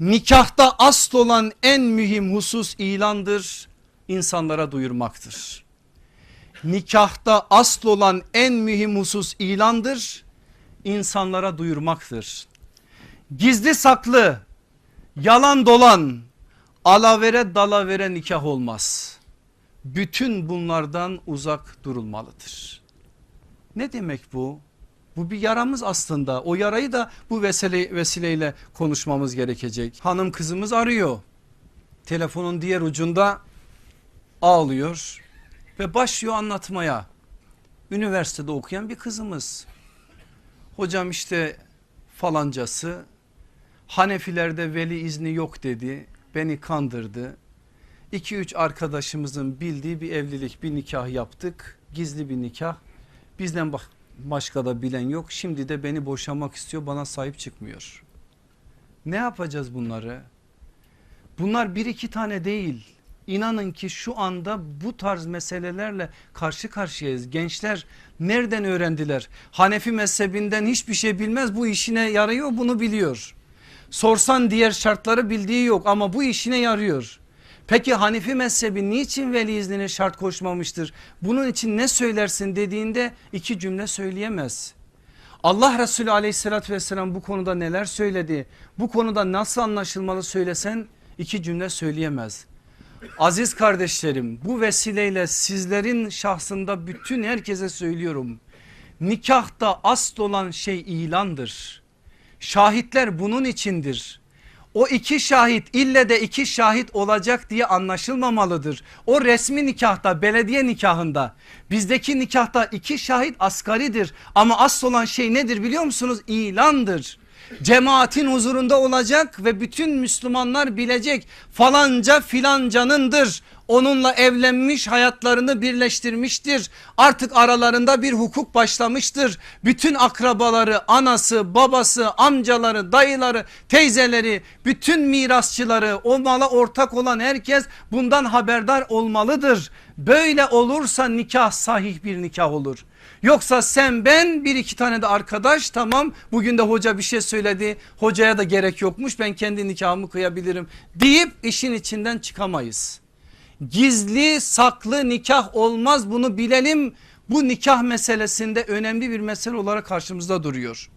Nikahta asıl olan en mühim husus ilandır, insanlara duyurmaktır. Nikahta asıl olan en mühim husus ilandır, insanlara duyurmaktır. Gizli saklı, yalan dolan, alavere dalavere nikah olmaz. Bütün bunlardan uzak durulmalıdır. Ne demek bu? Bu bir yaramız aslında. O yarayı da bu vesile, vesileyle konuşmamız gerekecek. Hanım kızımız arıyor. Telefonun diğer ucunda ağlıyor ve başlıyor anlatmaya. Üniversitede okuyan bir kızımız. Hocam işte falancası Hanefilerde veli izni yok dedi. Beni kandırdı. 2-3 arkadaşımızın bildiği bir evlilik bir nikah yaptık. Gizli bir nikah. Bizden bak başka da bilen yok. Şimdi de beni boşamak istiyor bana sahip çıkmıyor. Ne yapacağız bunları? Bunlar bir iki tane değil. İnanın ki şu anda bu tarz meselelerle karşı karşıyayız. Gençler nereden öğrendiler? Hanefi mezhebinden hiçbir şey bilmez bu işine yarıyor bunu biliyor. Sorsan diğer şartları bildiği yok ama bu işine yarıyor. Peki Hanifi mezhebi niçin veli iznine şart koşmamıştır? Bunun için ne söylersin dediğinde iki cümle söyleyemez. Allah Resulü aleyhissalatü vesselam bu konuda neler söyledi? Bu konuda nasıl anlaşılmalı söylesen iki cümle söyleyemez. Aziz kardeşlerim bu vesileyle sizlerin şahsında bütün herkese söylüyorum. Nikahta asıl olan şey ilandır. Şahitler bunun içindir. O iki şahit ille de iki şahit olacak diye anlaşılmamalıdır. O resmi nikahta belediye nikahında bizdeki nikahta iki şahit asgaridir. Ama asıl olan şey nedir biliyor musunuz? İlandır. Cemaatin huzurunda olacak ve bütün Müslümanlar bilecek falanca filancanındır. Onunla evlenmiş hayatlarını birleştirmiştir. Artık aralarında bir hukuk başlamıştır. Bütün akrabaları, anası, babası, amcaları, dayıları, teyzeleri, bütün mirasçıları, o mala ortak olan herkes bundan haberdar olmalıdır. Böyle olursa nikah sahih bir nikah olur. Yoksa sen ben bir iki tane de arkadaş tamam bugün de hoca bir şey söyledi hocaya da gerek yokmuş ben kendi nikahımı kıyabilirim deyip işin içinden çıkamayız. Gizli saklı nikah olmaz bunu bilelim bu nikah meselesinde önemli bir mesele olarak karşımızda duruyor.